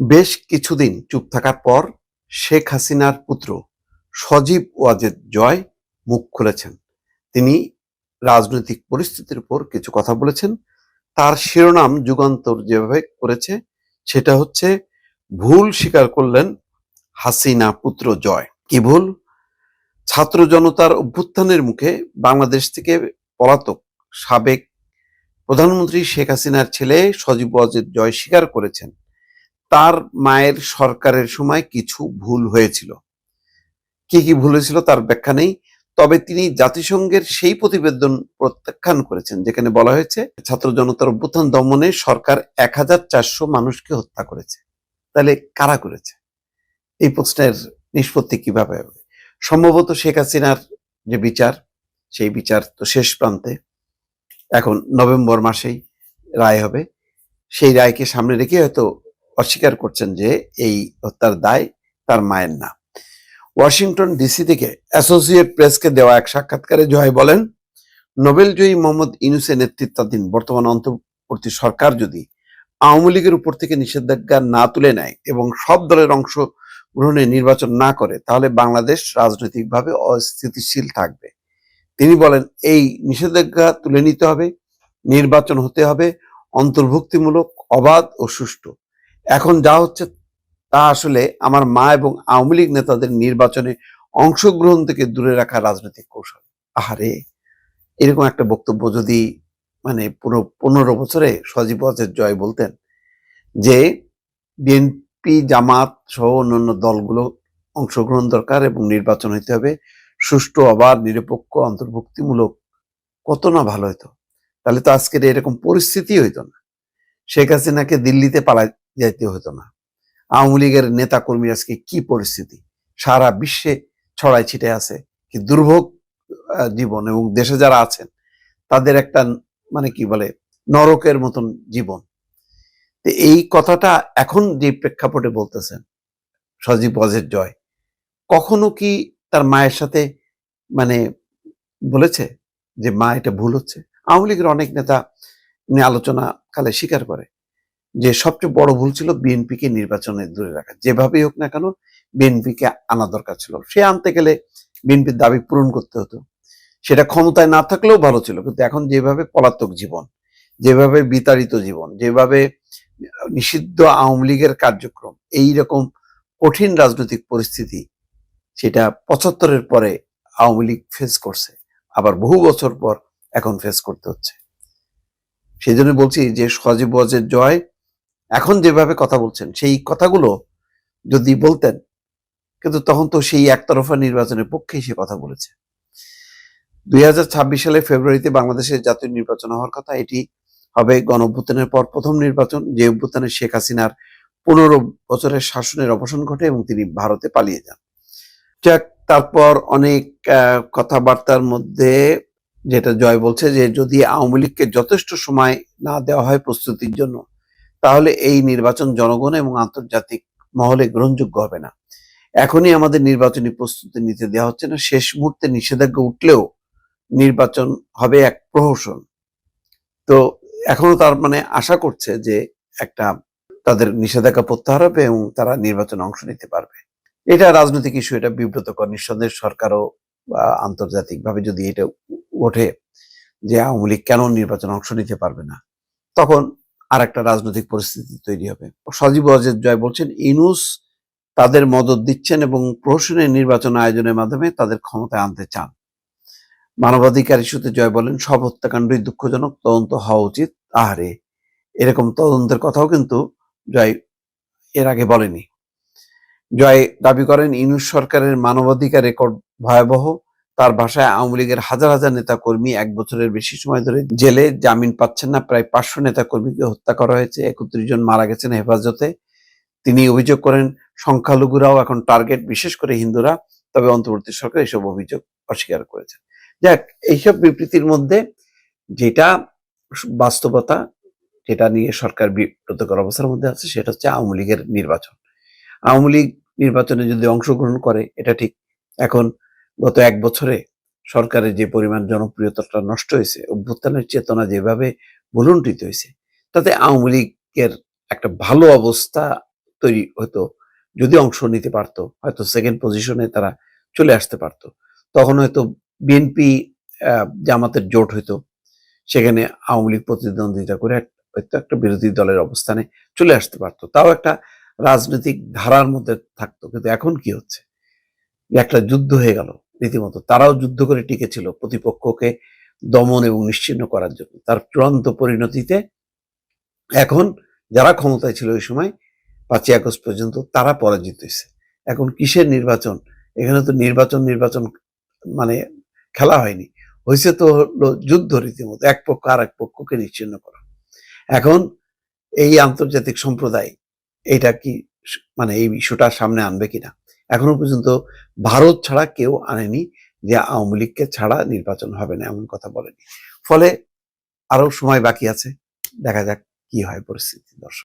বেশ কিছুদিন চুপ থাকার পর শেখ হাসিনার পুত্র সজীব ওয়াজেদ জয় মুখ খুলেছেন। তিনি রাজনৈতিক পরিস্থিতির উপর কিছু কথা বলেছেন। তার শিরোনাম যুগান্তর যেভাবে করেছে, সেটা হচ্ছে, ভুল স্বীকার করলেন হাসিনা পুত্র জয়। কি ভুল? ছাত্র জনতার অভ্যুত্থানের মুখে বাংলাদেশ থেকে পলাতক সাবেক প্রধানমন্ত্রী শেখ হাসিনার ছেলে সজীব ওয়াজেদ জয় স্বীকার করেছেন। তার মায়ের সরকারের সময় কিছু ভুল হয়েছিল। কি কি ভুল হয়েছিল তার ব্যাখ্যা নেই। তবে তিনি জাতিসংঘের সেই প্রতিবেদন প্রত্যাখ্যান করেছেন, যেখানে বলা হয়েছে, ছাত্র জনতার অভ্যুত্থান দমনে সরকার এক হাজার চারশো মানুষকে হত্যা করেছে। তাহলে কারা করেছে? এই প্রশ্নের নিষ্পত্তি কীভাবে হবে? সম্ভবত শেখ হাসিনার যে বিচার, সেই বিচার তো শেষ প্রান্তে। এখন নভেম্বর মাসেই রায় হবে। সেই রায়কে সামনে রেখে হয়তো অস্বীকার করছেন যে এই হত্যার দায় তার মায়ের না ওয়াশিংটন ডিসি থেকে অ্যাসোসিয়েট প্রেসকে দেওয়া এক সাক্ষাৎকারে জয় বলেন নোবেলজয়ী মোহাম্মদ ইনুসের নেতৃত্বাধীন বর্তমান অন্তর্বর্তী সরকার যদি আওয়ামী লীগের উপর থেকে নিষেধাজ্ঞা না তুলে নেয় এবং সব দলের অংশ গ্রহণে নির্বাচন না করে, তাহলে বাংলাদেশ রাজনৈতিকভাবে অস্থিতিশীল থাকবে। তিনি বলেন, এই নিষেধাজ্ঞা তুলে নিতে হবে, নির্বাচন হতে হবে, অন্তর্ভুক্তিমূলক, অবাধ ও সুষ্ঠু। এখন যা হচ্ছে তা আসলে আমার মা এবং আওয়ামী লীগ নেতাদের নির্বাচনে অংশগ্রহণ থেকে দূরে রাখা রাজনৈতিক কৌশল। আহারে, এরকম একটা বক্তব্য যদি মানে পুরো পনেরো বছরে সজীব ওয়াজেদ জয় বলতেন যে বিএনপি জামাত সহ অন্যান্য দলগুলো অংশগ্রহণ দরকার এবং নির্বাচন হইতে হবে, সুষ্ঠু, অবাধ, নিরপেক্ষ, অন্তর্ভুক্তিমূলক, কত না ভালো হতো তাহলে তো আজকের এরকম পরিস্থিতি হইতো না। শেখ হাসিনাকে দিল্লিতে পালা যাইতে হতো না। আওয়ামী লীগের নেতা কর্মী আজকে কি পরিস্থিতি? সারা বিশ্বে ছড়াই ছিটে আছে। কি দুর্ভোগ জীবন এবং দেশে যারা আছেন, তাদের একটা মানে কি বলে, নরকের মতন জীবন। এই কথাটা এখন যে প্রেক্ষাপটে বলতেছেন, সজীব ওয়াজের জয়, কখনো কি তার মায়ের সাথে মানে বলেছে যে, মা, এটা ভুল হচ্ছে? আওয়ামী লীগের অনেক নেতা আলোচনা কালে স্বীকার করে। যে সবচেয়ে বড় ভুল ছিল বিএনপিকে নির্বাচনে দূরে রাখা। যেভাবেই হোক না কেন, বিএনপিকে আনা দরকার ছিল। সে আনতে গেলে বিএনপির দাবি পূরণ করতে হতো। সেটা ক্ষমতায় না থাকলেও ভালো ছিল, কিন্তু এখন যেভাবে পলাতক জীবন, যেভাবে বিতাড়িত জীবন, যেভাবে নিষিদ্ধ আওয়ামী লীগের কার্যক্রম এই রকম কঠিন রাজনৈতিক পরিস্থিতি, সেটা পঁচাত্তরের পরে আওয়ামী লীগ ফেস করছে। আবার বহু বছর পর এখন ফেস করতে হচ্ছে। সেই জন্য বলছি যে সজীব ওয়াজের জয় এখন যেভাবে কথা বলছেন, সেই কথাগুলো যদি বলতেন, কিন্তু তখন তো সেই একতরফা নির্বাচনের পক্ষেই সে কথা বলেছে। দুই সালে ফেব্রুয়ারিতে বাংলাদেশের জাতীয় নির্বাচন হওয়ার কথা, এটি হবে গণ অভ্যুত্থানের পর প্রথম নির্বাচন, যে অভ্যুত্থানে শেখ হাসিনার পনেরো বছরের শাসনের অবসান ঘটে এবং তিনি ভারতে পালিয়ে যান। যাক, তারপর অনেক কথাবার্তার মধ্যে যেটা জয় বলছে যে যদি আওয়ামী লীগকে যথেষ্ট সময় না দেওয়া হয় প্রস্তুতির জন্য তাহলে এই নির্বাচন জনগণ এবং আন্তর্জাতিক মহলে গ্রহণযোগ্য হবে না। এখনই আমাদের নির্বাচনী প্রস্তুতি নিতে দেওয়া হচ্ছে না। শেষ মুহূর্তে নিষেধাজ্ঞা উঠলেও নির্বাচন হবে এক প্রহসন। তো এখনও তার মানে আশা করছে যে একটা তাদের নিষেধাজ্ঞা প্রত্যাহার হবে এবং তারা নির্বাচনে অংশ নিতে পারবে। এটা রাজনৈতিক ইস্যু, এটা বিব্রতকর। নিঃসন্দেহে সরকারও আন্তর্জাতিকভাবে যদি এটা ওঠে যে আওয়ামী লীগ কেন নির্বাচনে অংশ নিতে পারবে না, তখন আর একটা রাজনৈতিক পরিস্থিতি তৈরি হবে। সজীব ওয়াজেদ জয় বলছেন ইনুস তাদের মদত দিচ্ছেন এবং প্রহসনের নির্বাচন আয়োজনের মাধ্যমে তাদের ক্ষমতায় আনতে চান। মানবাধিকার ইস্যুতে জয় বলেন, সব হত্যাকাণ্ডই দুঃখজনক, তদন্ত হওয়া উচিত। আহারে, এরকম তদন্তের কথাও কিন্তু জয় এর আগে বলেনি। জয় দাবি করেন ইনুস সরকারের মানবাধিকার রেকর্ড ভয়াবহ তার ভাষায় আওয়ামী লীগের হাজার হাজার নেতা কর্মী এক বছরের বেশি সময় ধরে জেলে, জামিন পাচ্ছেন না, প্রায় পাঁচশো নেতা কর্মীকে হত্যা করা হয়েছে, একত্রিশ জন মারা গেছেন হেফাজতে। তিনি অভিযোগ করেন, সংখ্যালঘুরাও এখন টার্গেট বিশেষ করে হিন্দুরা, তবে অন্তর্বর্তী সরকার এসব অভিযোগ অস্বীকার করেছে। যাক, এইসব বিবৃতির মধ্যে যেটা বাস্তবতা, যেটা নিয়ে সরকার বিব্রতকর অবস্থার মধ্যে আছে, সেটা হচ্ছে আওয়ামী লীগের নির্বাচন। আওয়ামী লীগ নির্বাচনে যদি অংশগ্রহণ করে, এটা ঠিক। এখন গত এক বছরে সরকারের যে পরিমাণ জনপ্রিয়তাটা নষ্ট হয়েছে, অভ্যুত্থানের চেতনা যেভাবে ভুলুণ্ঠিত হয়েছে, তাতে আওয়ামী লীগের একটা ভালো অবস্থা তৈরি হতো, যদি অংশ নিতে পারতো, হয়তো সেকেন্ড পজিশনে তারা চলে আসতে পারতো। তখন হয়তো বিএনপি জামাতের জোট হইতো, সেখানে আওয়ামী লীগ প্রতিদ্বন্দ্বিতা করে হয়তো একটা বিরোধী দলের অবস্থানে চলে আসতে পারতো। তাও একটা রাজনৈতিক ধারার মধ্যে থাকতো, কিন্তু এখন কি হচ্ছে? একটা যুদ্ধ হয়ে গেল রীতিমতো তারাও যুদ্ধ করে টিকেছিল প্রতিপক্ষকে দমন এবং নিশ্চিহ্ন করার জন্য। তার চূড়ান্ত পরিণতিতে এখন যারা ক্ষমতায় ছিল ওই সময় পাঁচই আগস্ট পর্যন্ত তারা পরাজিত হয়েছে। এখন কিসের নির্বাচন? এখানে তো নির্বাচন নির্বাচন মানে খেলা হয়নি। হয়েছে তো হলো যুদ্ধ রীতিমতো, এক পক্ষ আর এক পক্ষকে নিশ্চিন্ন করা। এখন এই আন্তর্জাতিক সম্প্রদায় এটা কি মানে এই ইস্যুটা সামনে আনবে কিনা? এখনও পর্যন্ত ভারত ছাড়া কেউ আনেনি যে আওয়ামী লীগকে ছাড়া নির্বাচন হবে না, এমন কথা বলেনি। ফলে আরও সময় বাকি আছে, দেখা যাক কি হয় পরিস্থিতি, দর্শক।